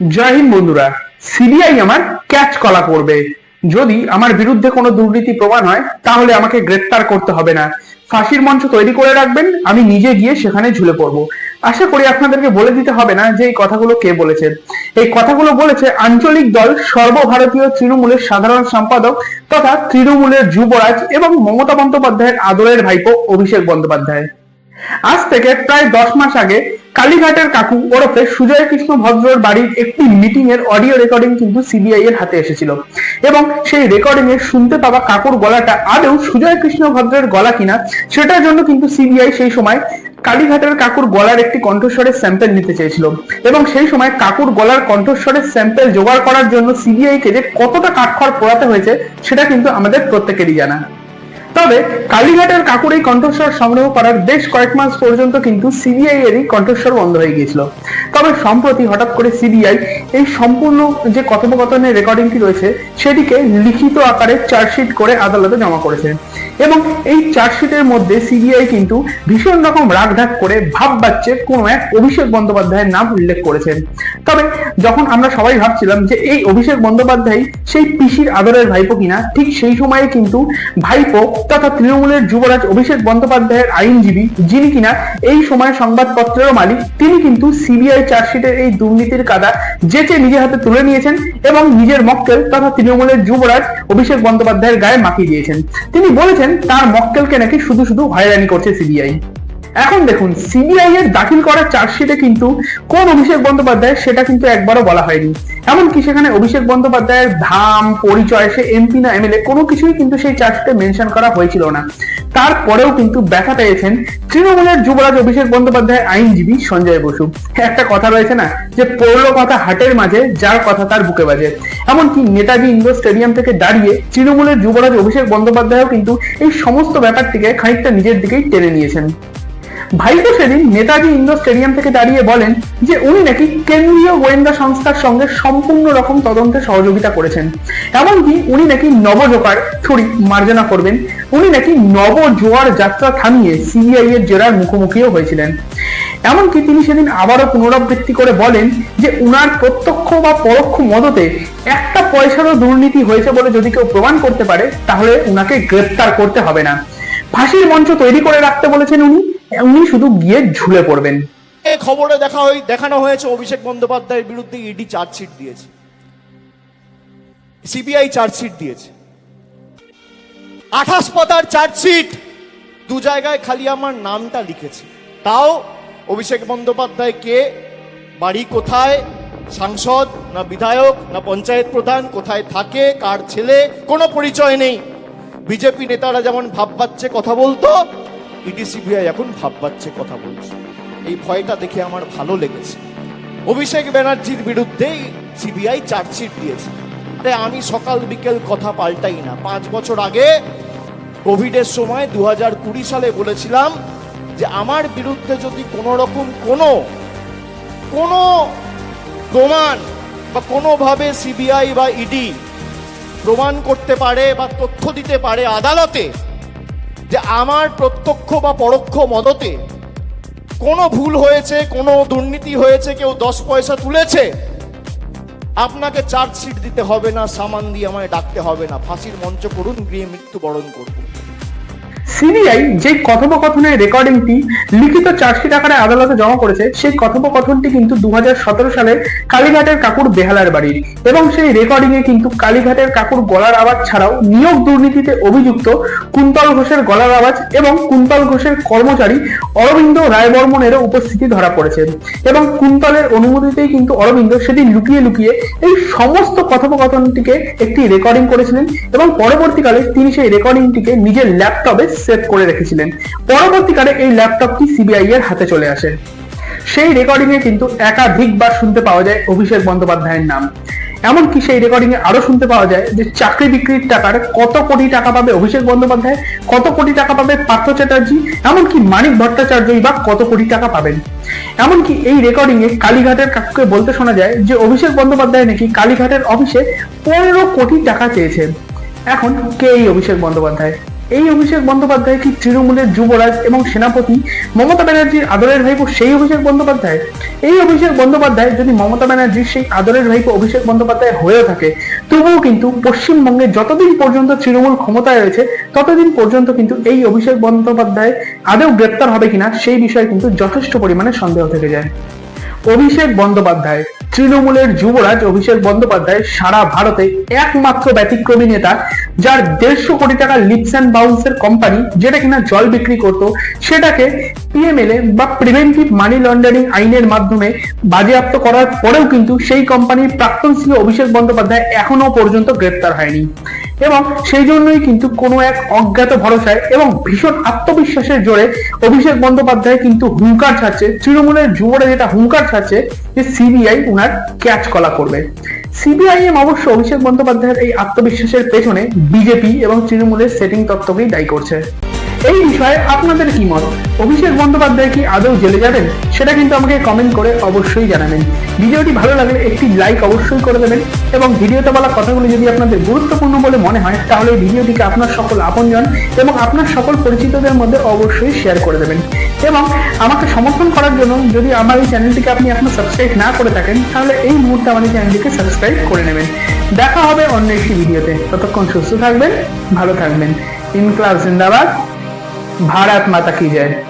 জয় হিন্দ বন্ধুরা, সিবিআই আমার ক্যাচ কলা করবে। যদি আমার বিরুদ্ধে কোনো দুর্নীতি প্রমাণ হয়, তাহলে আমাকে গ্রেফতার করতে হবে না। ফাঁসির মঞ্চ তৈরি করে রাখবেন, আমি নিজে গিয়ে সেখানে ঝুলে পড়ব। আশা করি আপনাদেরকে বলে দিতে হবে না যে এই কথাগুলো কে বলেছে। এই কথাগুলো বলেছে আঞ্চলিক দল সর্বভারতীয় তৃণমূলের সাধারণ সম্পাদক তথা তৃণমূলের যুবরাজ এবং মমতা বন্দ্যোপাধ্যায়ের আদরের ভাইপো অভিষেক বন্দ্যোপাধ্যায়। আজ থেকে প্রায় দশ মাস আগে কালীঘাটের কাকু ওরফে সুজয় কৃষ্ণ ভদ্রর বাড়ির একটি মিটিং এর অডিও রেকর্ডিং কিন্তু সিবিআই এর হাতে এসেছিল। এবং সেই রেকর্ডিং এ শুনতে পাওয়া কাকুর গলাটা আদৌ সুজয় কৃষ্ণ ভদ্রের গলা কিনা, সেটার জন্য কিন্তু সিবিআই সেই সময় কালীঘাটের কাকুর গলার একটি কণ্ঠস্বরের স্যাম্পেল নিতে চেয়েছিল। এবং সেই সময় কাকুর গলার কণ্ঠস্বরের স্যাম্পেল জোগাড় করার জন্য সিবিআই কে যে কতটা কাঠখড় পোড়াতে হয়েছে, সেটা কিন্তু আমাদের প্রত্যেকেরই জানা। তবে কালীঘাটের কাকুর এই কণ্ঠস্বর সংগ্রহ করার বেশ কয়েক মাস পর্যন্ত কিন্তু সিবিআই এরই কণ্ঠস্বর বন্ধ হয়ে গিয়েছিল। তবে সম্প্রতি হঠাৎ করে সিবিআই এই সম্পূর্ণ যে কথোপকথনের রেকর্ডিংটি রয়েছে, সেটিকে লিখিত আকারে চার্জশিট করে আদালতে জমা করেছে। এবং এই চার্জশিটের মধ্যে সিবিআই কিন্তু ভীষণ রকম রাগঢাক করে ভাব বাচ্চে কোনো এক অভিষেক বন্দ্যোপাধ্যায়ের নাম উল্লেখ করেছেন তবে যখন আমরা সবাই ভাবছিলাম যে এই অভিষেক বন্দ্যোপাধ্যায় সেই পিসির আদরের ভাইপো কিনা, ঠিক সেই সময়ে কিন্তু ভাইপো তথা তৃণমূলের যুবরাজ অভিষেক বন্দ্যোপাধ্যায়ের আইনজীবী, যিনি কিনা এই সময় সংবাদপত্রেরও মালিক, তিনি কিন্তু সিবিআই চার্জশিটের এই দুর্নীতির কাদা যেচে নিজের হাতে তুলে নিয়েছেন এবং নিজের মক্কেল তথা তৃণমূলের যুবরাজ অভিষেক বন্দ্যোপাধ্যায়ের গায়ে মাখিয়ে দিয়েছেন। তিনি বলেছেন, তার মক্কেলকে নাকি শুধু শুধু হয়রানি করছে সিবিআই। এখন দেখুন সিবিআই এর দাখিল করা চার্জশিটে কিন্তু কোন অভিষেক বন্দ্যোপাধ্যায় সেটা কিন্তু একবারও বলা হয়নি। এমনকি সেখানে অভিষেক বন্দ্যোপাধ্যায়ের ধাম, পরিচয়, সে এমপি না এমএলএ কোনো কিছুই কিন্তু সেই চার্জশিটে মেনশন করা হয়েছিল না। তারপরেও কিন্তু ব্যথা পেয়েছেন তৃণমূলের যুবরাজ অভিষেক বন্দ্যোপাধ্যায়ের আইনজীবী সঞ্জয় বসু। একটা কথা রয়েছে না, যে পড়ল কথা হাটের মাঝে, যার কথা তার বুকে বাজে। এমনকি নেতাজি ইন্ডোর স্টেডিয়াম থেকে দাঁড়িয়ে তৃণমূলের যুবরাজ অভিষেক বন্দ্যোপাধ্যায়ও কিন্তু এই সমস্ত ব্যাপারটিকে খানিকটা নিজের দিকেই টেনে নিয়েছেন। ভাইপো সেদিন নেতাজি ইন্ডোর স্টেডিয়াম থেকে দাঁড়িয়ে বলেন যে উনি নাকি কেন্দ্রীয় গোয়েন্দা সংস্থার সঙ্গে সম্পূর্ণ রকম তদন্তে সহযোগিতা করেছেন। এমনকি উনি নাকি নবজোকার ছড়ি মার্জনা করবেন। উনি নাকি নব জোয়ার যাত্রা থামিয়ে সিবিআই এর জেরার মুখোমুখিও হয়েছিলেন। এমনকি তিনি সেদিন আবারও পুনরাবৃত্তি করে বলেন যে উনার প্রত্যক্ষ বা পরোক্ষ মদতে একটা পয়সারও দুর্নীতি হয়েছে বলে যদি কেউ প্রমাণ করতে পারে, তাহলে উনাকে গ্রেপ্তার করতে হবে না। ফাঁসির মঞ্চ তৈরি করে রাখতে বলেছেন উনি উনি শুধু গিয়ে ঝুলে পড়বেন। খবরে দেখা হই দেখানো হয়েছে, অভিষেক বন্দ্যোপাধ্যায়ের বিরুদ্ধে ইডি চার্জশিট দিয়েছে। সিবিআই চার্জশিট দিয়েছে। আঠাশ পাতার চার্জশিট! দু জায়গায় খালি আমার নামটা লিখেছে। তাও অভিষেক বন্দ্যোপাধ্যায় কে? বাড়ি কোথায়? সাংসদ না বিধায়ক না পঞ্চায়েত প্রধান? কোথায় থাকে? কার ছেলে? কোনো পরিচয় নেই। বিজেপি নেতারা যেমন ভাব পাচ্ছে কথা বলতো ইডি সিবিআই এখন ভাব পাচ্ছে কথা বলছে। এই ভয়টা দেখে আমার ভালো লেগেছে। অভিষেক ব্যানার্জির বিরুদ্ধে সিবিআই চার্জশিট দিয়েছে। তাই আমি সকাল বিকেল কথা পাল্টাই না। পাঁচ বছর আগে কোভিডের সময় দু হাজার কুড়ি সালে বলেছিলাম যে, আমার বিরুদ্ধে যদি কোনো রকম কোনো কোনো প্রমাণ বা কোনোভাবে সিবিআই বা ইডি প্রমাণ করতে পারে বা তথ্য দিতে পারে আদালতে যে আমার প্রত্যক্ষ বা পরোক্ষ মদতে কোনো ভুল হয়েছে, কোনো দুর্নীতি হয়েছে, কেউ দশ পয়সা তুলেছে, আপনাকে চার্জশিট দিতে হবে না, সামান দিয়ে আমায় ডাকতে হবে না। ফাঁসির মঞ্চ করুন, গৃহে মৃত্যুবরণ করব সিবিআই যে কথোপকথনের রেকর্ডিংটি লিখিত চার্জশিট আকারে আদালতে জমা করেছে, সেই কথোপকথনটি কিন্তু দু সালে কালীঘাটের কাকুর বেহালার বাড়ির এবং সেই রেকর্ডিং এ কিন্তু কালীঘাটের কাকুর গলার আওয়াজ ছাড়াও নিয়োগ দুর্নীতিতে অভিযুক্ত কুন্তল ঘোষের গলার আওয়াজ এবং কুন্তল ঘোষের কর্মচারী অরবিন্দ রায়বর্মনেরও উপস্থিতি ধরা পড়েছে। এবং কুন্তলের অনুমতিতেই কিন্তু অরবিন্দ সেটি লুকিয়ে লুকিয়ে এই সমস্ত কথোপকথনটিকে একটি রেকর্ডিং করেছিলেন এবং পরবর্তীকালে তিনি সেই রেকর্ডিংটিকে নিজের ল্যাপটপে সেভ করে রেখেছিলেন। পরবর্তীকালে এই ল্যাপটপটি সিবিআই এর হাতে চলে আসে। সেই রেকর্ডিং এ কিন্তু একাধিকবার শুনতে পাওয়া যায় অভিষেক বন্দ্যোপাধ্যায়ের নাম। এমনকি সেই রেকর্ডিং এ আরও শুনতে পাওয়া যায় যে চাকরি বিক্রির টাকার কত কোটি টাকা পাবে অভিষেক বন্দ্যোপাধ্যায়, কত কোটি টাকা পাবে পার্থ চ্যাটার্জি, এমনকি মানিক ভট্টাচার্যই বা কত কোটি টাকা পাবেন। এমনকি এই রেকর্ডিং এ কালীঘাটের কাকুকে বলতে শোনা যায় যে অভিষেক বন্দ্যোপাধ্যায় নাকি কালীঘাটের অফিসে পনেরো কোটি টাকা চেয়েছে। এখন কে এই অভিষেক বন্দ্যোপাধ্যায়? এই অভিষেক বন্দ্যোপাধ্যায় কি তৃণমূলের যুবরাজ এবং সেনাপতি? মমতা ব্যানার্জির আদরের ভাইপো সেই অভিষেক বন্দ্যোপাধ্যায়? এই অভিষেক বন্দ্যোপাধ্যায় যদি মমতা ব্যানার্জির সেই আদরের ভাইপো অভিষেক বন্দ্যোপাধ্যায় হয়েও থাকে, তবুও কিন্তু পশ্চিমবঙ্গে যতদিন পর্যন্ত তৃণমূল ক্ষমতায় রয়েছে, ততদিন পর্যন্ত কিন্তু এই অভিষেক বন্দ্যোপাধ্যায় আদৌ গ্রেপ্তার হবে কিনা সেই বিষয়ে কিন্তু যথেষ্ট পরিমাণে সন্দেহ থেকে যায়। অভিষেক বন্দ্যোপাধ্যায়। তৃণমূলের যুবরাজ অভিষেক বন্দ্যোপাধ্যায় সারা ভারতে একমাত্র ব্যতিক্রমী নেতা, যার দেড়শো কোটি টাকা লিপস অ্যান্ড বাউন্সের কোম্পানি যেটা কিনা জল বিক্রি করত, সেটাকে পিএমএলএ বা প্রিভেন্টিভ মানি লন্ডারিং আইনের মাধ্যমে বাজেয়াপ্ত করার পরেও কিন্তু সেই কোম্পানির প্রাক্তন সিও অভিষেক বন্দ্যোপাধ্যায় এখনও পর্যন্ত গ্রেপ্তার হয়নি। এবং সেই জন্যই কিন্তু কোনো এক অজ্ঞাত ভরসায় এবং ভীষণ আত্মবিশ্বাসের জোরে অভিষেক বন্দ্যোপাধ্যায় কিন্তু হুঙ্কার ছাড়ছে, তৃণমূলের যুবরা যেটা হুঙ্কার ছাড়ছে যে সিবিআই উনার ক্যাচ কলা করবে। সিবিআইএম অবশ্য অভিষেক বন্দ্যোপাধ্যায়ের এই আত্মবিশ্বাসের পেছনে বিজেপি এবং তৃণমূলের সেটিং তত্ত্বকেই দায়ী করছে। এই বিষয়ে আপনাদের কি মত? অভিষেক বন্দ্যোপাধ্যায় কি আদৌ জেলে যাবেন? সেটা কিন্তু আমাকে কমেন্ট করে অবশ্যই জানাবেন। ভিডিওটি ভালো লাগলে একটি লাইক অবশ্যই করে দেবেন এবং ভিডিওতে বলা কথাগুলো যদি আপনাদের গুরুত্বপূর্ণ বলে মনে হয়, তাহলে এই ভিডিওটিকে আপনার সকল আপনজন এবং আপনার সকল পরিচিতদের মধ্যে অবশ্যই শেয়ার করে দেবেন। এবং আমাকে সমর্থন করার জন্য যদি আমার এই চ্যানেলটিকে আপনি এখনও সাবস্ক্রাইব না করে থাকেন, তাহলে এই মুহূর্তে আমার এই চ্যানেলটিকে সাবস্ক্রাইব করে নেবেন। দেখা হবে অন্য একটি ভিডিওতে। ততক্ষণ সুস্থ থাকবেন, ভালো থাকবেন। ইনক্লাস জিন্দাবাদ भारत माता की जय।